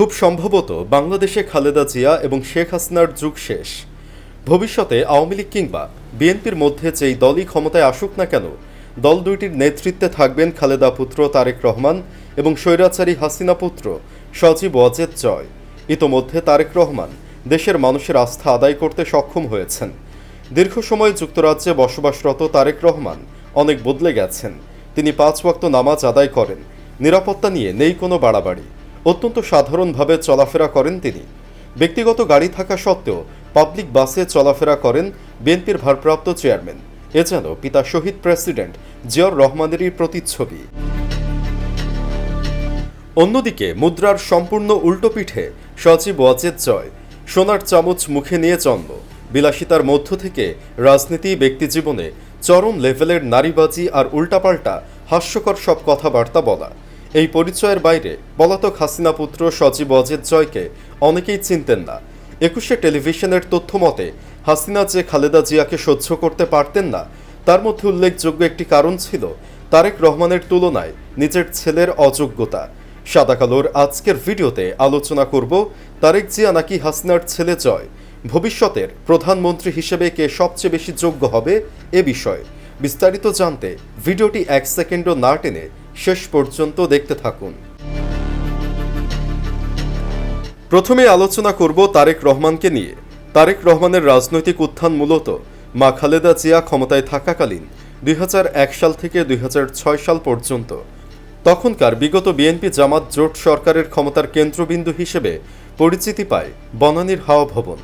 খুব সম্ভবত বাংলাদেশে খালেদা জিয়া এবং শেখ হাসিনার যুগ শেষ। ভবিষ্যতে আওয়ামী লীগ কিংবা বিএনপির মধ্যে যেই দলই ক্ষমতায় আসুক না কেন, দল দুইটির নেতৃত্বে থাকবেন খালেদা পুত্র তারেক রহমান এবং স্বৈরাচারী হাসিনা পুত্র সজীব ওয়াজেদ জয়। ইতোমধ্যে তারেক রহমান দেশের মানুষের আস্থা আদায় করতে সক্ষম হয়েছেন। দীর্ঘ সময় যুক্তরাজ্যে বসবাসরত তারেক রহমান অনেক বদলে গেছেন। তিনি পাঁচ ওয়াক্ত নামাজ আদায় করেন। নিরাপত্তা নিয়ে নেই কোনো বাড়াবাড়ি। অত্যন্ত সাধারণভাবে চলাফেরা করেন তিনি। ব্যক্তিগত গাড়ি থাকা সত্ত্বেও পাবলিক বাসে চলাফেরা করেন বিএনপির ভারপ্রাপ্ত চেয়ারম্যান। এ যেন পিতা শহীদ প্রেসিডেন্ট জিয়র রহমানেরই প্রতিচ্ছবি। অন্যদিকে মুদ্রার সম্পূর্ণ উল্টো পিঠে সচিব ওয়াজেদ জয়, সোনার চামচ মুখে নিয়ে জন্ম। বিলাসিতার মধ্য থেকে রাজনীতি, ব্যক্তিজীবনে চরম লেভেলের নারীবাজি আর উল্টাপাল্টা হাস্যকর সব কথাবার্তা বলা। এই পরিচয়ের বাইরে পলাতক হাসিনা পুত্র সচিব অজিত জয়কে অনেকেই চিনতেন না। একুশে টেলিভিশনের তথ্য মতে, হাসিনা যে খালেদা জিয়াকে সহ্য করতে পারতেন না, তার মধ্যে উল্লেখযোগ্য একটি কারণ ছিল তারেক রহমানের তুলনায় নিজের ছেলের অযোগ্যতা। সাদাকালোর আজকের ভিডিওতে আলোচনা করব, তারেক জিয়া নাকি হাসিনার ছেলে জয়? ভবিষ্যতের প্রধানমন্ত্রী হিসেবে কে সবচেয়ে বেশি যোগ্য হবে এ বিষয়ে বিস্তারিত জানতে ভিডিওটি এক সেকেন্ডও না টেনে শেষ পর্যন্ত দেখতে থাকুন। প্রথমে আলোচনা করব তারেক রহমানকে নিয়ে। তারেক রহমানের রাজনৈতিক উত্থান মূলত মা খালেদা জিয়া ক্ষমতায় থাকাকালীন দুই সাল থেকে দুই হাজার ছয় সাল পর্যন্ত। তখনকার বিগত বিএনপি জামাত জোট সরকারের ক্ষমতার কেন্দ্রবিন্দু হিসেবে পরিচিতি পায় বনানীর হাওয়া ভবন।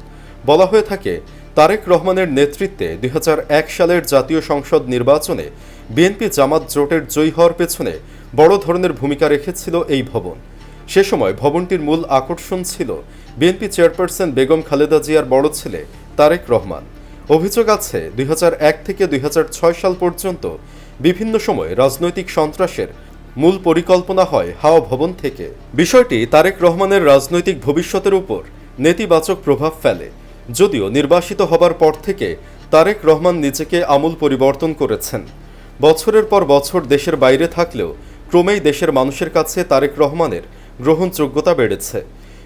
বলা হয়ে থাকে, তারেক রহমানের নেতৃত্বে দুই হাজার এক সালের জাতীয় সংসদ নির্বাচনে বিএনপি জামাত জোটের জয়ী হওয়ার পেছনে বড় ধরনের ভূমিকা রেখেছিল এই ভবন। সে সময় ভবনটির মূল আকর্ষণ ছিল বিএনপি চেয়ারপারসন বেগম খালেদা জিয়ার বড় ছেলে তারেক রহমান। অভিযোগ আছে, দুই হাজার এক থেকে দুই হাজার ছয় সাল পর্যন্ত বিভিন্ন সময় রাজনৈতিক সন্ত্রাসের মূল পরিকল্পনা হয় হাওয়া ভবন থেকে। বিষয়টি তারেক রহমানের রাজনৈতিক ভবিষ্যতের উপর নেতিবাচক প্রভাব ফেলে। যদিও নির্বাসিত হবার পর থেকে তারেক রহমান নিজেকে আমূল পরিবর্তন করেছেন। বছরের পর বছর দেশের বাইরে থাকলেও ক্রমেই দেশের মানুষের কাছে তারেক রহমানের গ্রহণযোগ্যতা বেড়েছে।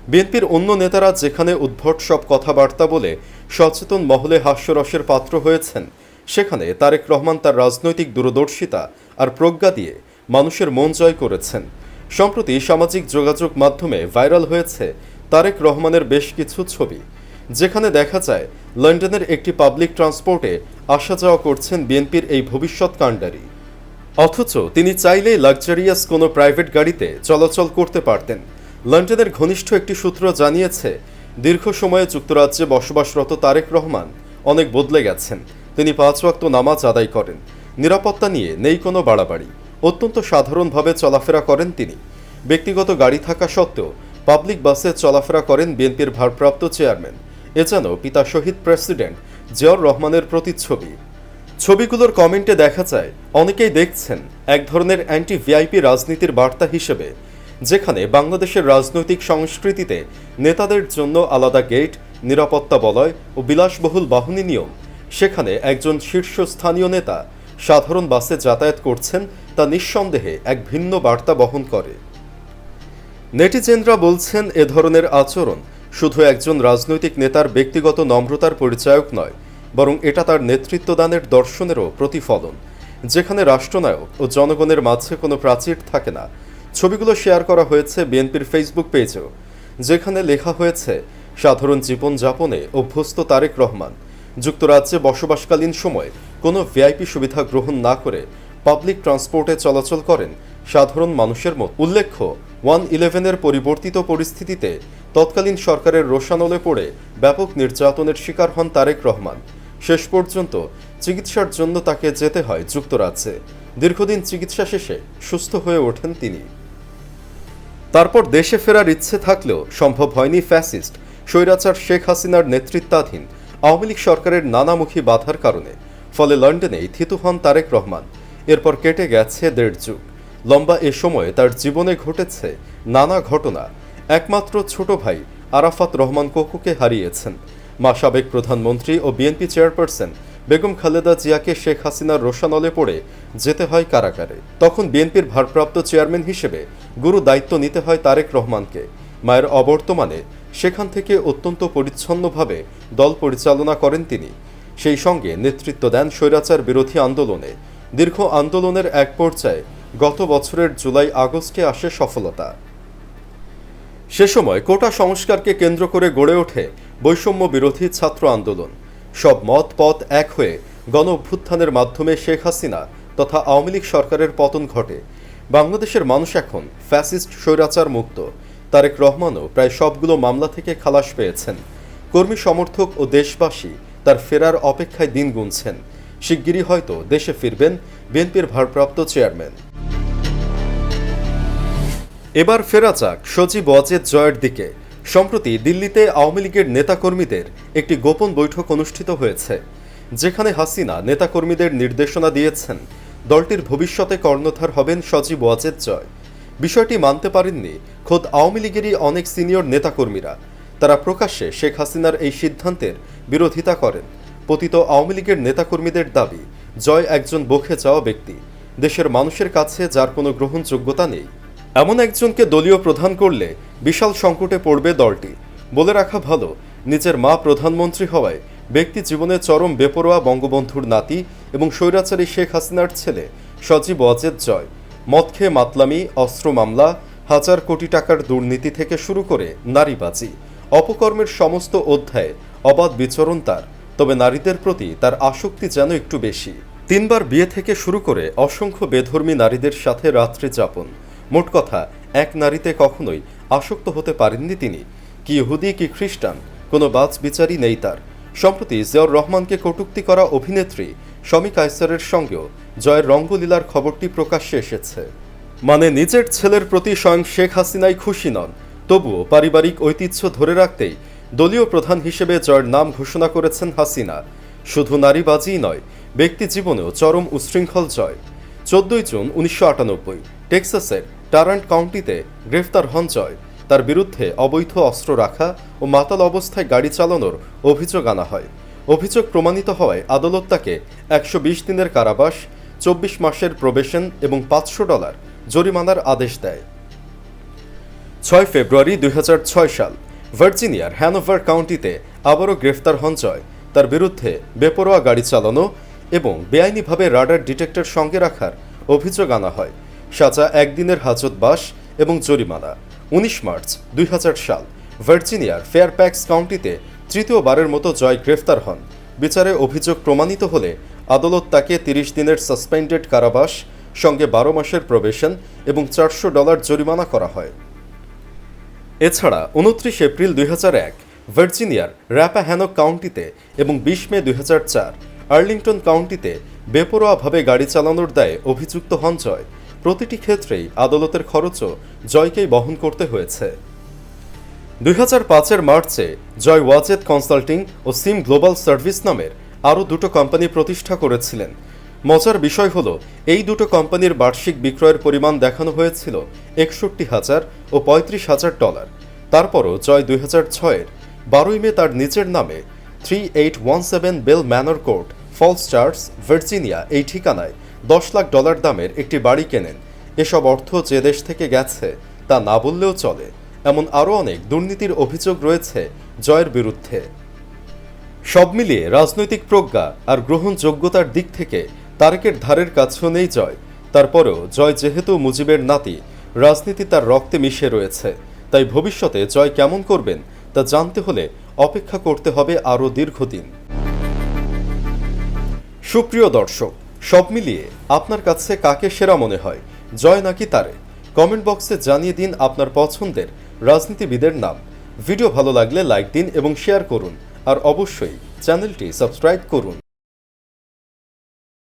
বিএনপির অন্য নেতারা যেখানে উদ্ভট সব কথাবার্তা বলে সচেতন মহলে হাস্যরসের পাত্র হয়েছেন, সেখানে তারেক রহমান তার রাজনৈতিক দূরদর্শিতা আর প্রজ্ঞা দিয়ে মানুষের মন জয় করেছেন। সম্প্রতি সামাজিক যোগাযোগ মাধ্যমে ভাইরাল হয়েছে তারেক রহমানের বেশ কিছু ছবি। যেখানে দেখা যায়, লন্ডনের একটি পাবলিক ট্রান্সপোর্টে আসা যাওয়া করছেন বিএনপির এই ভবিষ্যৎ কাণ্ডারি। অথচ তিনি চাইলেই লাক্সারিয়াস কোনো প্রাইভেট গাড়িতে চলাচল করতে পারতেন। লন্ডনের ঘনিষ্ঠ একটি সূত্র জানিয়েছে, দীর্ঘ সময়ে যুক্তরাজ্যে বসবাসরত তারেক রহমান অনেক বদলে গেছেন। তিনি পাঁচ ওয়াক্ত নামাজ আদায় করেন। নিরাপত্তা নিয়ে নেই কোনো বাড়াবাড়ি। অত্যন্ত সাধারণভাবে চলাফেরা করেন তিনি। ব্যক্তিগত গাড়ি থাকা সত্ত্বেও পাবলিক বাসে চলাফেরা করেন বিএনপির ভারপ্রাপ্ত চেয়ারম্যান। এ যেন পিতা শহীদ প্রেসিডেন্ট জিয়াউর রহমানের প্রতিচ্ছবি। ছবিগুলোর কমেন্টে দেখা যায়, অনেকেই দেখছেন এক ধরনের অ্যান্টি ভিআইপি রাজনীতির বার্তা হিসেবে, যেখানে বাংলাদেশের রাজনৈতিক সংস্কৃতিতে নেতাদের জন্য আলাদা গেট, নিরাপত্তা বলয় ও বিলাসবহুল বাহনী নিয়ম। সেখানে একজন শীর্ষস্থানীয় নেতা সাধারণ বাসে যাতায়াত করছেন, তা নিঃসন্দেহে এক ভিন্ন বার্তা বহন করে। নেটিজেনরা বলছেন, এ ধরনের আচরণ শুধু একজন রাজনৈতিক নেতার ব্যক্তিগত নম্রতার পরিচায়ক নয়, বরং এটা তার নেতৃত্বদানের দর্শনেরও প্রতিফলন। যেখানে রাষ্ট্রনায়ক ও জনগণের মাঝে কোনো প্রাচীর থাকে না। ছবিগুলো শেয়ার করা হয়েছে বিএনপির ফেসবুক পেজেও, যেখানে লেখা হয়েছে, সাধারণ জীবনযাপনে অভ্যস্ত তারেক রহমান, যুক্তরাজ্যে বসবাসকালীন সময় কোনো ভিআইপি সুবিধা গ্রহণ না করে পাবলিক ট্রান্সপোর্টে চলাচল করেন সাধারণ মানুষের মতো। উল্লেখ্য, ওয়ান ইলেভেনের পরিবর্তিত পরিস্থিতিতে তৎকালীন সরকারের রোশানলে পড়ে ব্যাপক নির্যাতনের শিকার হন তারেক রহমান। শেষ পর্যন্ত চিকিৎসার জন্য তাকে যেতে হয় যুক্তরাজ্যে। দীর্ঘদিন চিকিৎসা শেষে সুস্থ হয়ে ওঠেন তিনি। তারপর দেশে ফেরার ইচ্ছে থাকলেও সম্ভব হয়নি ফ্যাসিস্ট স্বৈরাচার শেখ হাসিনার নেতৃত্বাধীন আওয়ামী লীগ সরকারের নানামুখী বাধার কারণে। ফলে লন্ডনেই থিতু হন তারেক রহমান। এরপর কেটে গেছে দেড় যুগ। লম্বা এ সময়ে তার জীবনে ঘটেছে নানা ঘটনা। একমাত্র ছোট ভাই আরাফাত রহমান কোকুকে হারিয়েছেন। মা সাবেক প্রধানমন্ত্রী ও বিএনপি চেয়ারপারসন বেগম খালেদা জিয়াকে শেখ হাসিনার রোশানলে পড়ে যেতে হয় কারাগারে। তখন বিএনপির ভারপ্রাপ্ত চেয়ারম্যান হিসেবে গুরু দায়িত্ব নিতে হয় তারেক রহমানকে। মায়ের অবর্তমানে সেখান থেকে অত্যন্ত পরিচ্ছন্নভাবে দল পরিচালনা করেন তিনি। সেই সঙ্গে নেতৃত্ব দেন স্বৈরাচার বিরোধী আন্দোলনে। দীর্ঘ আন্দোলনের এক পর্যায়ে গত বছরের জুলাই আগস্টে আসে সফলতা। সে সময় কোটা সংস্কারকে কেন্দ্র করে গড়ে ওঠে বৈষম্য বিরোধী ছাত্র আন্দোলন। সব মত পথ এক হয়ে গণ অভ্যুত্থানের মাধ্যমে শেখ হাসিনা তথা আওয়ামী লীগ সরকারের পতন ঘটে। বাংলাদেশের মানুষ এখন ফ্যাসিস্ট, স্বৈরাচার মুক্ত। তারেক রহমানও প্রায় সবগুলো মামলা থেকে খালাস পেয়েছেন। কর্মী সমর্থক ও দেশবাসী তার ফেরার অপেক্ষায় দিন গুনছেন। শিগগিরই হয়তো দেশে ফিরবেন বিএনপির ভারপ্রাপ্ত চেয়ারম্যান। এবার ফেরা যাক সজীব ওয়াজেদ জয়ের দিকে। সম্প্রতি দিল্লিতে আওয়ামী লীগের নেতাকর্মীদের একটি গোপন বৈঠক অনুষ্ঠিত হয়েছে, যেখানে হাসিনা নেতাকর্মীদের নির্দেশনা দিয়েছেন, দলটির ভবিষ্যতে কর্ণধার হবেন সজীব ওয়াজেদ জয়। বিষয়টি মানতে পারেননি খোদ আওয়ামী লীগেরই অনেক সিনিয়র নেতাকর্মীরা। তারা প্রকাশ্যে শেখ হাসিনার এই সিদ্ধান্তের বিরোধিতা করেন। পতিত আওয়ামী লীগের নেতাকর্মীদের দাবি, জয় একজন বখে যাওয়া ব্যক্তি। দেশের মানুষের কাছে যার কোনো গ্রহণযোগ্যতা নেই। এমন একজনকে দলীয় প্রধান করলে বিশাল সংকটে পড়বে দলটি। বলে রাখা ভালো, নিজের মা প্রধানমন্ত্রী হওয়ায় ব্যক্তি জীবনে চরম বেপরোয়া বঙ্গবন্ধুর নাতি এবং স্বৈরাচারী শেখ হাসিনার ছেলে সজীব ওয়াজেদ জয়, মদ খেয়ে মাতলামি, অস্ত্র মামলা, হাজার কোটি টাকার দুর্নীতি থেকে শুরু করে নারীবাজি, অপকর্মের সমস্ত অধ্যায়ে অবাধ বিচরণ তার, তবে নারীদের প্রতি তার আসক্তি যেন একটু বেশি। তিনবার বিয়ে থেকে শুরু করে অসংখ্য বেধর্মী নারীদের সাথে রাত্রি যাপন মোট কথা, এক নারীতে কখনোই আসক্ত হতে পারেননি তিনি। কি ইহুদি, কি খ্রিস্টান, কোনো বাজ বিচারই নেই তার। সম্প্রতি জিয়াউর রহমানকে কটূক্তি করা অভিনেত্রী শমী কায়সারের সঙ্গেও জয়ের রঙ্গলীলার খবরটি প্রকাশ্যে এসেছে। মানে নিজের ছেলের প্রতি স্বয়ং শেখ হাসিনাই খুশি নন, তবুও পারিবারিক ঐতিহ্য ধরে রাখতেই দলীয় প্রধান হিসেবে জয়ের নাম ঘোষণা করেছেন হাসিনা। শুধু নারীবাজিই নয়, ব্যক্তি জীবনেও চরম উচ্ছৃঙ্খল জয়। চোদ্দই জুন উনিশশো আটানব্বই, টেক্সাসের টারান্ট কাউন্টিতে গ্রেফতার হন জয়। তার বিরুদ্ধে অবৈধ অস্ত্র রাখা ও মাতাল অবস্থায় গাড়ি চালানোর অভিযোগ আনা হয়। অভিযোগ প্রমাণিত হওয়ায় আদালত তাকে একশো বিশ দিনের কারাবাস, চব্বিশ মাসের প্রবেশন এবং পাঁচশো ডলার জরিমানার আদেশ দেয়। ছয় ফেব্রুয়ারি দুই হাজার ছয় সাল, ভার্জিনিয়ার হ্যানোভার কাউন্টিতে আবারও গ্রেফতার হন জয়। তার বিরুদ্ধে বেপরোয়া গাড়ি চালানো এবং বেআইনিভাবে রাডার ডিটেক্টর সঙ্গে রাখার অভিযোগ আনা হয়। সাজা একদিনের হাজত বাস এবং জরিমানা। উনিশ মার্চ দুই হাজার সাল, ভার্জিনিয়ার ফেয়ারপ্যাক্স কাউন্টিতে তৃতীয়বারের মতো জয় গ্রেফতার হন। বিচারে অভিযোগ প্রমাণিত হলে আদালত তাকে তিরিশ দিনের সাসপেন্ডেড কারাবাস, সঙ্গে বারো মাসের প্রবেশন এবং চারশো ডলার জরিমানা করা হয়। এছাড়া উনত্রিশ এপ্রিল দুই এক, ভার্জিনিয়ার র্যাপাহ্যানক কাউন্টিতে এবং বিশ মে দুই চার, আর্লিংটন কাউন্টিতে বেপরোয়াভাবে গাড়ি চালানোর দায়ে অভিযুক্ত হন জয়। প্রতিটি ক্ষেত্রেই আদালতের খরচও জয়কেই বহন করতে হয়েছে। দুই হাজার পাঁচের মার্চে জয় ওয়াজেদ কনসাল্টিং ও সিম গ্লোবাল সার্ভিস নামের আরও দুটো কোম্পানি প্রতিষ্ঠা করেছিলেন। মজার বিষয় হলো, এই দুটো কোম্পানির বার্ষিক বিক্রয়ের পরিমাণ দেখানো হয়েছিল একষট্টি হাজার ও পঁয়ত্রিশ হাজার ডলার। তারপরও জয় দুই হাজার ছয়ের বারোই মে তার নিজের নামে three eight one seven Bell Manor Court, Falls Church, Virginia এই ঠিকানায় দশ লাখ ডলার দামের একটি বাড়ি কেনেন। এসব অর্থ যে দেশ থেকে গেছে তা না বললেও চলে, এমন আরও অনেক দুর্নীতির অভিযোগ রয়েছে জয়ের বিরুদ্ধে। সব মিলিয়ে রাজনৈতিক প্রজ্ঞা আর গ্রহণযোগ্যতার দিক থেকে তারেকের ধারের কাছেও নেই জয়। তারপরেও জয় যেহেতু মুজিবের নাতি, রাজনীতি তার রক্তে মিশে রয়েছে। তাই ভবিষ্যতে জয় কেমন করবেন তা জানতে হলে অপেক্ষা করতে হবে আরও দীর্ঘদিন। সুপ্রিয় দর্শক সব মিলিয়ে আপনার কাছে কাকে সেরা মনে হয়? জয় নাকি তারে? কমেন্ট বক্সে জানিয়ে দিন আপনার পছন্দের রাজনীতিবিদের নাম। ভিডিও ভালো লাগলে লাইক দিন এবং শেয়ার করুন। আর অবশ্যই চ্যানেলটি সাবস্ক্রাইব করুন।